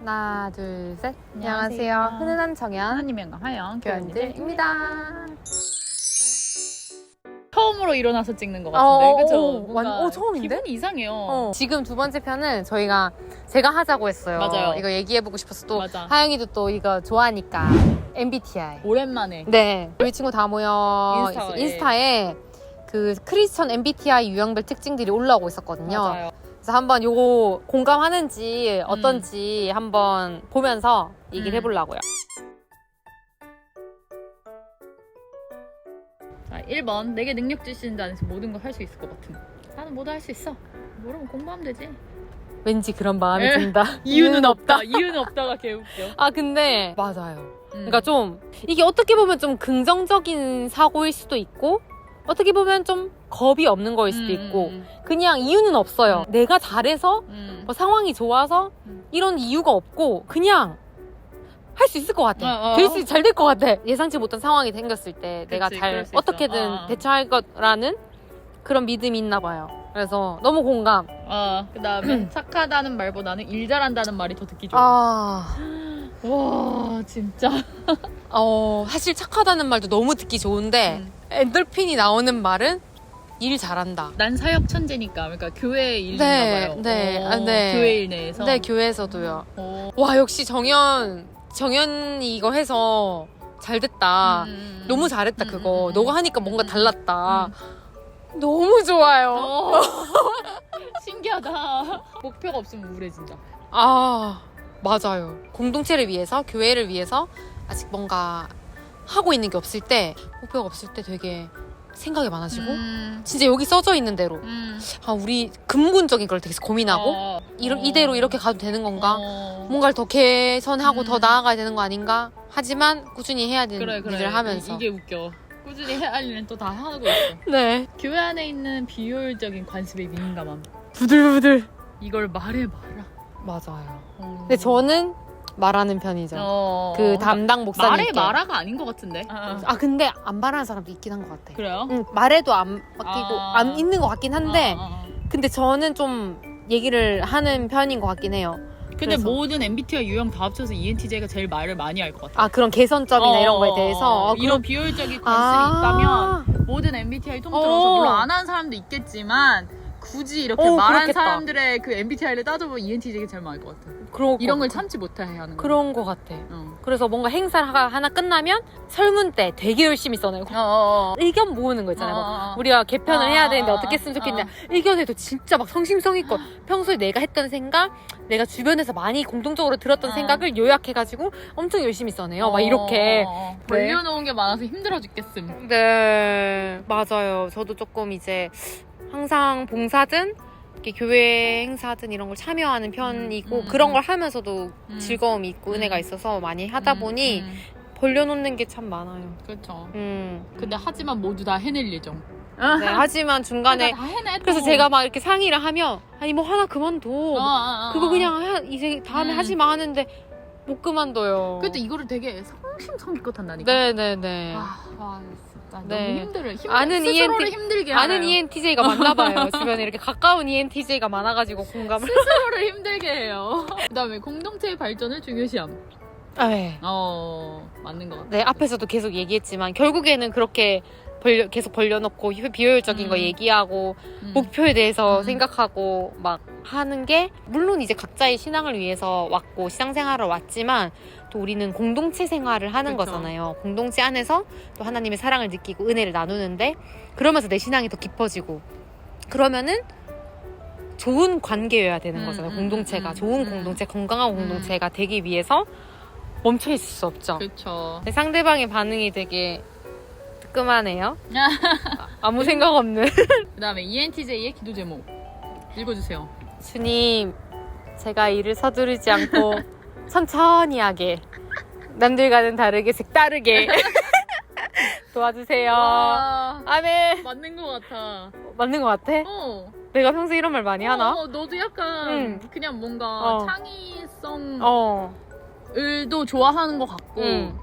하나, 둘, 셋. 안녕하세요. 안녕하세요. 흔한 정연 하나님의 영화하영 교환들입니다. 처음으로 일어나서 찍는 것 어, 같은데 어, 그죠? 어, 뭔가 완- 어, 처음인데? 기분이 이상해요. 어, 지금 두 번째 편은 저희가 제가 하자고 했어요. 맞아요. 이거 얘기해보고 싶어서 또 맞아. 하영이도 또 이거 좋아하니까 MBTI. 오랜만에 네, 우리 친구 다 모여 인스타에. 인스타에 그 크리스천 MBTI 유형별 특징들이 올라오고 있었거든요. 맞아요. 그래서 한번 요거 공감하는지 어떤지 한번 보면서 얘기를 음. 해보려고요. 자, 1번 내게 능력 주시는 자 안에서 모든 걸 할 수 있을 것 같은. 나는 모두 할수 있어. 모르면 공부하면 되지. 왠지 그런 마음이 에? 든다. 이유는 없다. 이유는 없다가 개웃겨. 아 근데 맞아요. 음. 그러니까 좀 이게 어떻게 보면 좀 긍정적인 사고일 수도 있고 어떻게 보면 좀 겁이 없는 거일 수도 음, 있고 음, 그냥 이유는 없어요. 내가 잘해서 음. 뭐 상황이 좋아서 음. 이런 이유가 없고 그냥 할 수 있을 것 같아. 어, 어. 될 수 잘 될 것 같아. 예상치 못한 상황이 생겼을 때 내가 그치, 잘 그럴 수 있어. 어떻게든 어, 어. 대처할 거라는 그런 믿음이 있나 봐요. 그래서 너무 공감. 어, 그다음에 착하다는 말보다는 일 잘한다는 말이 더 듣기 좋아. 아, 와, 진짜. 어, 사실 착하다는 말도 너무 듣기 좋은데 음. 엔돌핀이 나오는 말은 일 잘한다. 난 사역 천재니까. 그러니까 교회 일인가 네, 봐요. 네, 어, 아, 네. 교회 일 내에서. 네, 교회에서도요. 어. 와, 역시 정연, 정연이 이거 해서 잘 됐다. 음. 너무 잘했다, 음, 그거. 음, 음. 너가 하니까 뭔가 음, 달랐다. 너무 좋아요. 어. 신기하다. 목표가 없으면 우울해진다. 아, 맞아요. 공동체를 위해서, 교회를 위해서 아직 뭔가 하고 있는 게 없을 때, 목표가 없을 때 되게 생각이 많아지고, 음. 진짜 여기 써져 있는 대로, 음. 아, 우리 근본적인 걸 되게 고민하고, 어. 이러, 어. 이대로 이렇게 가도 되는 건가? 어. 뭔가를 더 개선하고 음. 더 나아가야 되는 거 아닌가? 하지만 꾸준히 해야 되는 그래 그래. 일을 하면서. 이- 이게 웃겨. 꾸준히 해야 할 일은 또다 하고 있어. 네. 교회 안에 있는 비효율적인 관습에 민감함. 부들부들. 이걸 말해 봐라. 맞아요. 어. 근데 저는 말하는 편이죠. 어. 그 담당 목사님께. 말해 마라가 아닌 것 같은데. 아 근데 안 말하는 사람도 있긴 한 것 같아. 그래요? 응, 말해도 안 바뀌고 아. 안 있는 것 같긴 한데 어, 어, 어. 근데 저는 좀 얘기를 하는 편인 것 같긴 해요. 근데 그래서. 모든 MBTI 유형 다 합쳐서 ENTJ가 제일 말을 많이 할 것 같아. 아 그런 개선점이나 이런 거에 대해서 어, 어, 이런 그럼- 비효율적인 관습이 아. 있다면 모든 MBTI 통틀어서 어. 물론 안 하는 사람도 있겠지만 굳이 이렇게 어, 말한 그렇겠다. 사람들의 그 MBTI를 따져보면 ENTJ가 제일 많을 것 같아. 그런 이런 거 걸. 참지 못해 하는 거. 그런 것 같아. 어. 그래서 뭔가 행사가 하나 끝나면 설문 때 되게 열심히 써내고 어, 어, 어. 의견 모으는 거 있잖아요. 어, 막 어, 어. 우리가 개편을 어, 해야 되는데 어, 어떻게 어, 했으면 좋겠냐. 어. 의견에도 진짜 막 성심성의껏 평소에 내가 했던 생각, 내가 주변에서 많이 공동적으로 들었던 어. 생각을 요약해가지고 엄청 열심히 써내요. 막 이렇게. 어, 어, 어. 네. 벌려놓은 게 많아서 힘들어 죽겠음. 네, 맞아요. 저도 조금 이제 항상 봉사든 이렇게 교회 행사든 이런 걸 참여하는 편이고 음, 그런 음. 걸 하면서도 음. 즐거움이 있고 음. 은혜가 있어서 많이 하다 음, 보니 음. 벌려놓는 게 참 많아요. 그렇죠. 음. 근데 하지만 모두 다 해낼 예정. 네, 하지만 중간에. 또. 그래서 제가 막 이렇게 상의를 하면 아니 뭐 하나 그만둬 어, 어, 어, 그거 어. 그냥 하, 이제 다음에 음. 하지 마 하는데 못 그만둬요. 그래도 이거를 되게 성심성의껏 한다니까. 네네네. 아, 와, 진짜 네. 너무 힘들어. 힘들, 아는 스스로를 ENT 힘들게 아는 하나요. ENTJ가 많나 봐요. 주변에 이렇게 가까운 ENTJ가 많아가지고 공감을. 스스로를 힘들게 해요. 그다음에 공동체의 발전을 중요시함. 아, 네. 어, 맞는 것 같아. 네 앞에서도 계속 얘기했지만 결국에는 그렇게 벌려, 계속 벌려놓고 비- 비효율적인 거 음. 얘기하고 음. 목표에 대해서 음. 생각하고 막 하는 게 물론 이제 각자의 신앙을 위해서 왔고 신앙생활을 왔지만 또 우리는 공동체 생활을 하는 그쵸. 거잖아요. 공동체 안에서 또 하나님의 사랑을 느끼고 은혜를 나누는데 그러면서 내 신앙이 더 깊어지고 그러면은 좋은 관계여야 되는 음, 거잖아요. 음, 공동체가 음, 좋은 음. 공동체, 건강한 음. 공동체가 되기 위해서 멈춰 있을 수 없죠. 그렇죠. 상대방의 반응이 되게 뜨끔하네요. 아, 아무 생각 없는. 그다음에 ENTJ의 기도 제목 읽어주세요. 주님, 제가 일을 서두르지 않고 천천히 하게 남들과는 다르게 색다르게 도와주세요. 와, 아멘. 맞는 것 같아. 맞는 것 같아? 어. 내가 평소에 이런 말 많이 하나? 어, 너도 약간 응. 그냥 뭔가 어. 창의성을 어. 도 좋아하는 것 같고. 응.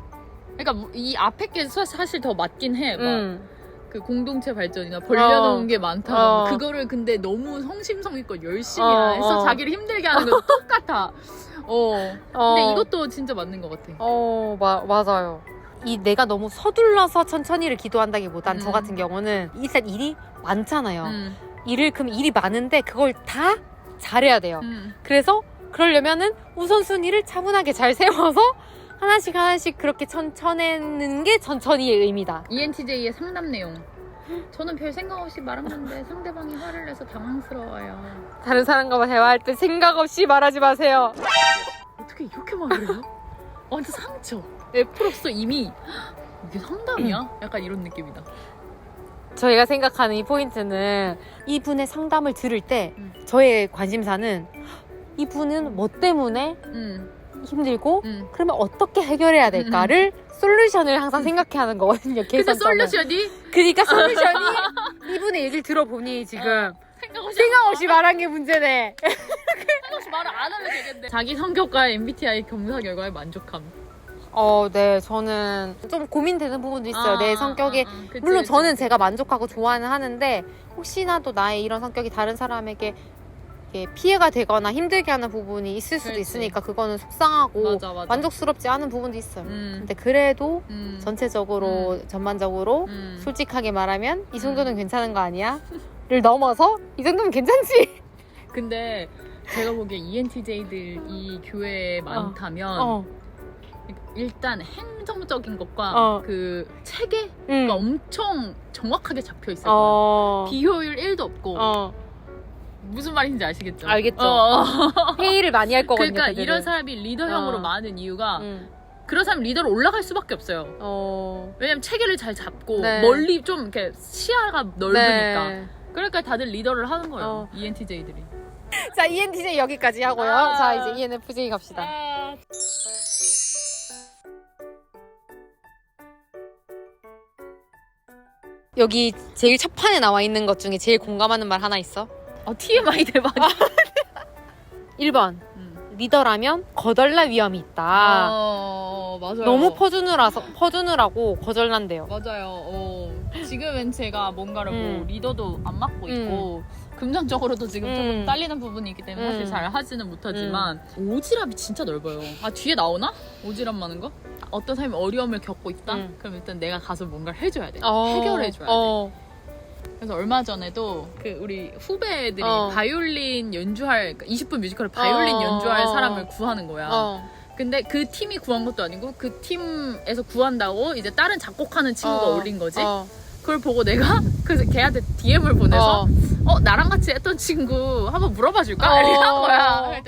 그러니까 이 앞에 게 사- 사실 더 맞긴 해. 막 응. 그 공동체 발전이나 벌려놓은 어. 게 많다고 어. 그거를 근데 너무 성심성의껏 열심히 어, 해서 어. 자기를 힘들게 하는 거 똑같아. 어. 어. 근데 이것도 진짜 맞는 것 같아. 어, 마, 맞아요. 이 내가 너무 서둘러서 천천히를 기도한다기보단 저 음. 같은 경우는 일단 일이 많잖아요. 음. 일을 그럼 일이 많은데 그걸 다 잘해야 돼요. 음. 그래서 그러려면은 우선순위를 차분하게 잘 세워서 하나씩 하나씩 그렇게 천천히는 게 천천히의 의미다. ENTJ의 상담 내용. 저는 별 생각 없이 말한 건데 상대방이 화를 내서 당황스러워요. 다른 사람과 대화할 때 생각 없이 말하지 마세요. 어떻게 이렇게 말을 해요? 완전 상처. F로서 이미 이게 상담이야? 약간 이런 느낌이다. 저희가 생각하는 이 포인트는 이분의 상담을 들을 때 음. 저의 관심사는 이분은 뭐 때문에 음, 힘들고 음. 그러면 어떻게 해결해야 될까를 솔루션을 항상 생각해 하는 거거든요. 근데 개선점을. 솔루션이 그러니까 솔루션이 이분의 얘기를 들어보니 지금 생각 없이 생각 없이 말한 게 문제네. 생각 없이 말을 안 하면 되겠네. 자기 성격과 MBTI 검사 결과에 만족함. 어, 네, 저는 좀 고민되는 부분도 있어요. 내 성격에. 아, 아, 그치, 물론 그치. 저는 제가 만족하고 좋아는 하는데 혹시나 또 나의 이런 성격이 다른 사람에게 이렇게 피해가 되거나 힘들게 하는 부분이 있을 수도 그렇지. 있으니까 그거는 속상하고 맞아 맞아. 만족스럽지 않은 부분도 있어요. 음, 근데 그래도 음, 전체적으로 전반적으로 음. 솔직하게 말하면 이 정도는 음. 괜찮은 거 아니야? 를 넘어서 이 정도면 괜찮지. 근데 제가 보기에 E ENTJ들 이 교회에 많다면 어, 일단 행정적인 것과 어. 그 체계가 응. 엄청 정확하게 잡혀 있어요. 어, 비효율 1도 없고 어, 무슨 말인지 아시겠죠? 알겠죠. 어, 어. 회의를 많이 할 거거든요. 그러니까 그들은. 이런 사람이 리더형으로 어. 많은 이유가 응. 그런 사람 리더로 올라갈 수밖에 없어요. 어. 왜냐면 체계를 잘 잡고 네. 멀리 좀 이렇게 시야가 넓으니까. 네. 그러니까 다들 리더를 하는 거예요. 어. ENTJ들이. 자, ENTJ 여기까지 하고요. 아. 자, 이제 ENFJ 갑시다. 여기 제일 첫 판에 나와 있는 것 중에 제일 공감하는 말 하나 있어. 어, TMI 대박. 1번. 음. 리더라면 거덜날 위험이 있다. 어, 맞아요. 너무 퍼주느라서 퍼주느라고 거절난대요. 맞아요. 어, 지금은 제가 뭔가를 뭐 음. 리더도 안 맡고 있고 금전적으로도 지금 음. 조금 딸리는 부분이 있기 때문에 사실 음. 잘 하지는 못하지만 오지랖이 진짜 넓어요. 아 뒤에 나오나? 오지랖 많은 거? 어떤 사람이 어려움을 겪고 있다? 음. 그럼 일단 내가 가서 뭔가를 해줘야 돼. 어. 해결해줘야 돼. 어. 그래서 얼마 전에도 그 우리 후배들이 어. 바이올린 연주할 그러니까 20분 뮤지컬 바이올린 어, 연주할 어. 사람을 구하는 거야. 어. 근데 그 팀이 구한 것도 아니고 그 팀에서 구한다고 이제 다른 작곡하는 친구가 어. 올린 거지. 어. 그걸 보고 내가 그 걔한테 DM을 보내서 어. 어. 나랑 같이 했던 친구 한번 물어봐 줄까? 어. 이렇게 한 거야.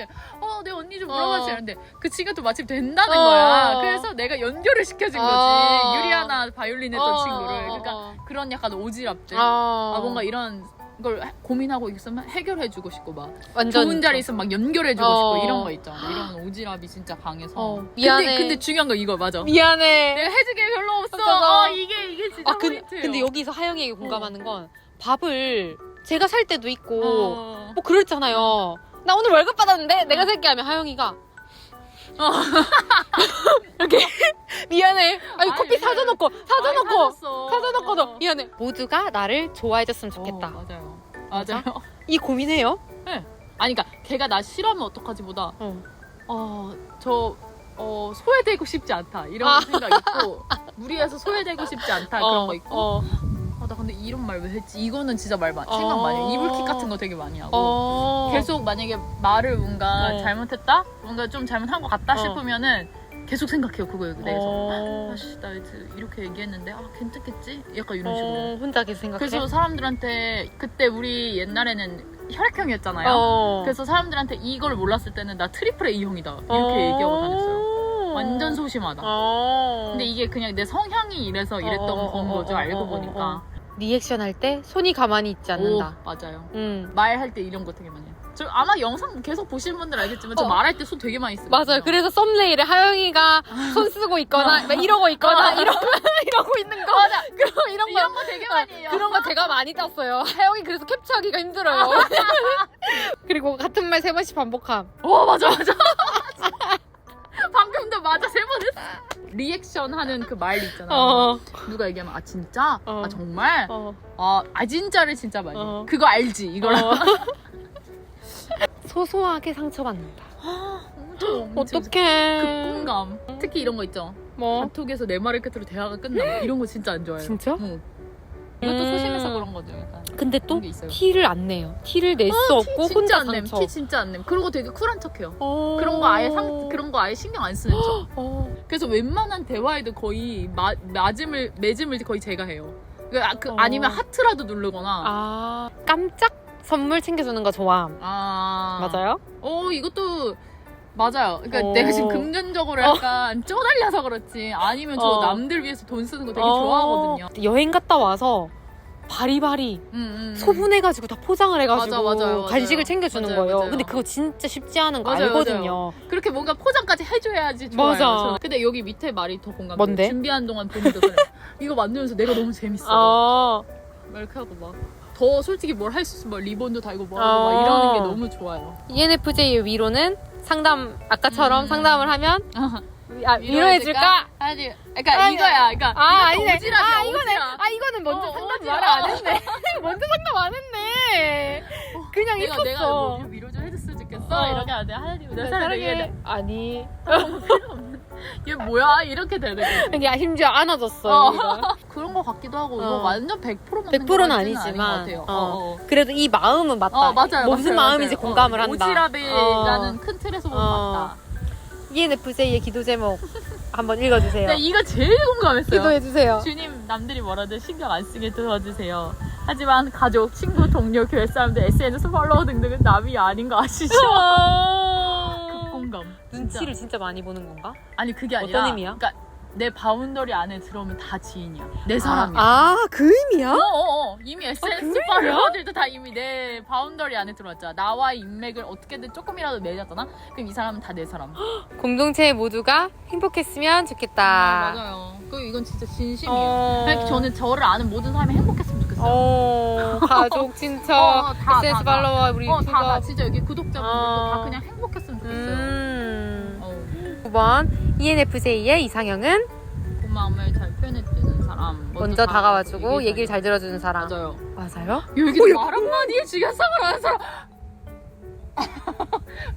그랬더니 어내 언니 좀 물어봐 어. 주는데 그 친구도 마침 된다는 어. 거야. 그래서 내가 연결을 시켜준 거지. 어. 유리아나 바이올린 했던 어. 친구를. 그러니까 어. 그런 약간 오지랖들. 어. 아 뭔가 이런 걸 고민하고 있으면 해결해주고 싶고 막 완전 좋은 자리 있으면 막 연결해주고 어. 싶고 이런 거 있잖아. 이런 오지랖이 진짜 강해서. 어. 미안해. 근데, 근데 중요한 거 이거 맞아. 미안해. 내가 해준 게 별로 없어. 맞아. 어, 이게 이게 진짜 아, 근, 포인트예요. 근데 여기서 하영이에게 공감하는 건 밥을 제가 살 때도 있고 어. 뭐 그랬잖아요. 나 오늘 월급 받았는데 내가 살게 하면 하영이가 어. 이렇게 미안해. 아니 아니, 커피 사줘놓고 사줘놓고 사줬어. 사줘놓고도 미안해. 모두가 나를 좋아해줬으면 좋겠다. 어, 맞아요. 맞아? 맞아요. 이 고민해요? 아니 그러니까 걔가 나 싫어하면 어떡하지보다 어. 어 저 어, 소외되고 싶지 않다 이런 아. 생각 있고 무리해서 소외되고 싶지 않다 그런 거 있고 어. 아나 근데 이런 말 왜 했지 이거는 진짜 말 많이 어. 생각 많이 해 이불킥 같은 거 되게 많이 하고 어. 계속 만약에 말을 뭔가 어. 잘못했다 뭔가 좀 잘못한 것 같다 어. 싶으면은 계속 생각해요 그거에 대해서 어. 아씨 나 이제 이렇게 얘기했는데 아 괜찮겠지 약간 이런 식으로 어, 혼자 계속 생각해. 그래서 사람들한테 그때 우리 옛날에는 혈액형이었잖아요. 어. 그래서 사람들한테 이걸 몰랐을 때는 나 트리플 A형이다 이렇게 어. 얘기하고 다녔어요. 완전 소심하다. 어. 근데 이게 그냥 내 성향이 이래서 이랬던 어, 어, 건 어, 거죠 어, 알고 어, 어, 보니까. 어. 리액션 할 때 손이 가만히 있지 않는다. 오, 맞아요. 음. 말할 때 이런 거 되게 많이 해요. 저 아마 영상 계속 보시는 분들 알겠지만 저 어. 말할 때 손 되게 많이 쓰거든요. 맞아요. 그래서 썸네일에 하영이가 손 쓰고 있거나 막 이러고 있거나 이러, 이러고 있는 거. 맞아. 그럼 이런 거 이런 거 되게 많이 해요. 그런 거 제가 많이 땄어요. 하영이 그래서 캡처하기가 힘들어요. 그리고 같은 말 세 번씩 반복함. 오 맞아 맞아. 방금도 맞아 세 번 했어. 리액션 하는 그 말 있잖아. 어. 누가 얘기하면 아 진짜? 어. 아 정말? 어. 아, 아 진짜를 진짜 많이. 어. 그거 알지? 이거랑. 어. 소소하게 상처받는다. 어떡해. 극공감. 특히 이런 거 있죠. 뭐? 카톡에서 내 말을 끝으로 대화가 끝나. 이런 거 진짜 안 좋아해요. 진짜? 응. 이것도 음. 소심해서 그런 거죠. 약간. 근데 또 그런 게 있어요. 티를 안 내요. 티를 낼 수 없고 티 진짜 혼자 안 냄. 상처. 티 진짜 안 냄. 그리고 되게 쿨한 척해요. 어. 그런 거 아예 상 그런 거 아예 신경 안 쓰는 척. 어. 그래서 웬만한 대화에도 거의 마, 맞음을 매짐을 거의 제가 해요. 그, 아, 그 어. 아니면 하트라도 누르거나. 아 깜짝 선물 챙겨주는 거 좋아함. 아. 맞아요? 어 이것도 맞아요. 그러니까 어. 내가 지금 금전적으로 약간 쪼달려서 그렇지. 아니면 저 어. 남들 위해서 돈 쓰는 거 되게 어. 좋아하거든요. 여행 갔다 와서 바리바리 음, 음, 음. 소분해가지고 다 포장을 해가지고 맞아, 맞아요, 맞아요. 간식을 챙겨주는 맞아요, 거예요. 맞아요. 근데 그거 진짜 쉽지 않은 거 맞아요, 알거든요. 그렇게 뭔가 포장까지 해줘야지 좋아요. 맞아. 저는. 근데 여기 밑에 말이 더 공감돼요. 뭔데? 준비한 동안 본인도 그래. 이거 만들면서 내가 너무 재밌어. 아, 막 이렇게 하고 막. 더 솔직히 뭘 할 수 있으면 막 리본도 달고 뭐 하고 어. 막 이러는 게 너무 좋아요. ENFJ의 위로는 상담 아까처럼 음. 상담을 하면 아, 위로해 줄까? 아니, 그러니까 아니, 이거야. 그러니까 아 아니네. 오지랖이야, 아. 오지랖. 아 이거는 먼저 어, 상담 오지랖. 말을 안 했네. 먼저 상담 안 했네. 그냥 내가 내가 있었어. 뭐 위로 좀 해줬으면 좋겠어. 어. 이렇게 하는데 하나님 내내 사랑해. 아니. 얘 뭐야? 이렇게 되는 거. 이게 심지어 안아줬어. 어. 그런 거 같기도 하고 이거 어. 완전 100% 맞는 100%는 거까지는 아니지만, 아닌 것 같아요. 어. 어, 어. 그래도 이 마음은 맞다. 어, 맞아요. 무슨 맞아요, 마음인지 맞아요. 공감을 어, 한다. 오지랖이라는 어. 큰 틀에서 보면 어. 맞다. ENFJ의 기도 제목 한번 읽어주세요. 네, 이거 제일 공감했어요. 기도해주세요. 주님 남들이 뭐라든 신경 안 쓰게 도와주세요. 하지만 가족, 친구, 동료, 교회 사람들, SNS 팔로워 등등은 남이 아닌 거 아시죠? 눈치를 진짜 많이 보는 건가? 아니 그게 어떤 아니라 의미야? 그러니까 내 바운더리 안에 들어오면 다 지인이야. 내 사람이야. 아, 그 의미야? 어어어 이미 SNS 그래요? 팔로워들도 다 이미 내 바운더리 안에 들어왔잖아. 나와의 인맥을 어떻게든 조금이라도 맺었잖아. 그럼 이 사람은 다 내 사람. 공동체 모두가 행복했으면 좋겠다. 아, 맞아요. 그 이건 진짜 진심이에요. 어... 그냥 저는 저를 아는 모든 사람이 행복했으면 좋겠어요. 어, 가족, 친척, 어, 다, SNS 다, 다. 팔로워, 우리 어, 다, 다 유튜버. 진짜 여기 구독자분들도 어. 다 그냥 행복했으면 좋겠어요. 음. 어. 9번 ENFJ의 이상형은 고마움을 잘 표현해주는 사람. 먼저 다가와주고 얘기를 잘잘 들어주는 사람. 맞아요. 맞아요? 여기 말 한마디에 죽였상을 하는 사람.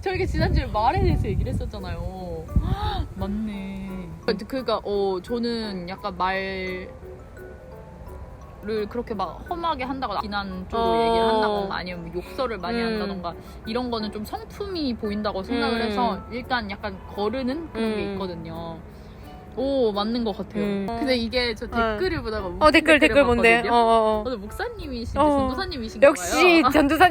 저희가 지난주에 말에 대해서 얘기를 했었잖아요. 맞네. 그러니까 어 저는 약간 말 을 그렇게 막 험하게 한다거나 비난 쪽으로 어. 얘기를 한다거나 아니면 뭐 욕설을 많이 음. 한다던가 이런 거는 좀 성품이 보인다고 생각을 음. 해서 일단 약간 거르는 그런 게 음. 있거든요. 오 맞는 것 같아요. 음. 근데 이게 저 댓글을 보다가 어, 댓글, 댓글 뭔데? 어, 어, 어. 목사님이신데 어. 전도사님이신가 역시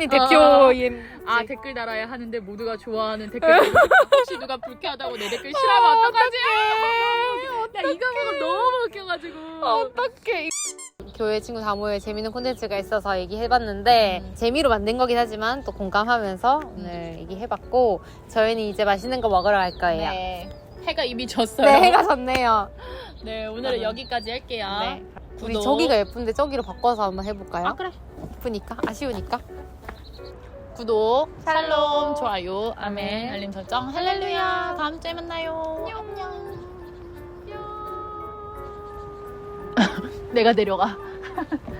대표. 어. EN. 아 댓글 달아야 하는데 모두가 좋아하는 댓글 혹시 누가 불쾌하다고 내 댓글 싫어하면 어떡하지? 나 이거 보고 너무 웃겨가지고 어떡해. 교회 친구 다 모여 재밌는 콘텐츠가 있어서 얘기해봤는데 음. 재미로 만든 거긴 하지만 또 공감하면서 오늘 얘기해봤고 저희는 이제 맛있는 거 먹으러 갈 거예요. 네 해가 이미 졌어요 네, 해가 졌네요. 네 오늘은 여기까지 할게요 네. 우리 구독. 저기가 예쁜데 저기로 바꿔서 한번 해볼까요? 아 그래 예쁘니까 아쉬우니까. 구독 샬롬. 샬롬 좋아요 아멘 알림 설정 할렐루야 다음 주에 만나요 안녕 내가 내려가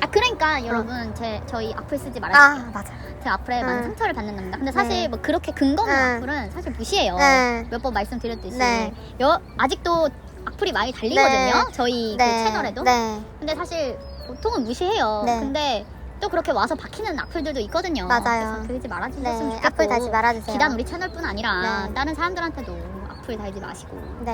아 그러니까 여러분 제 저희 악플 쓰지 말아주세요. 아 맞아. 제 악플에 많은 응. 상처를 받는답니다. 근데 사실 네. 뭐 그렇게 근거 없는 응. 악플은 사실 무시해요. 네. 몇 번 말씀드렸듯이 네. 여, 아직도 악플이 많이 달리거든요. 저희 그 채널에도. 네. 근데 사실 보통은 무시해요. 네. 근데 또 그렇게 와서 박히는 악플들도 있거든요. 맞아요. 그래서 그러지 말아주셨으면 네. 좋겠고 악플 달지 말아주세요. 기단 우리 채널뿐 아니라 네. 다른 사람들한테도 악플 달지 마시고 네.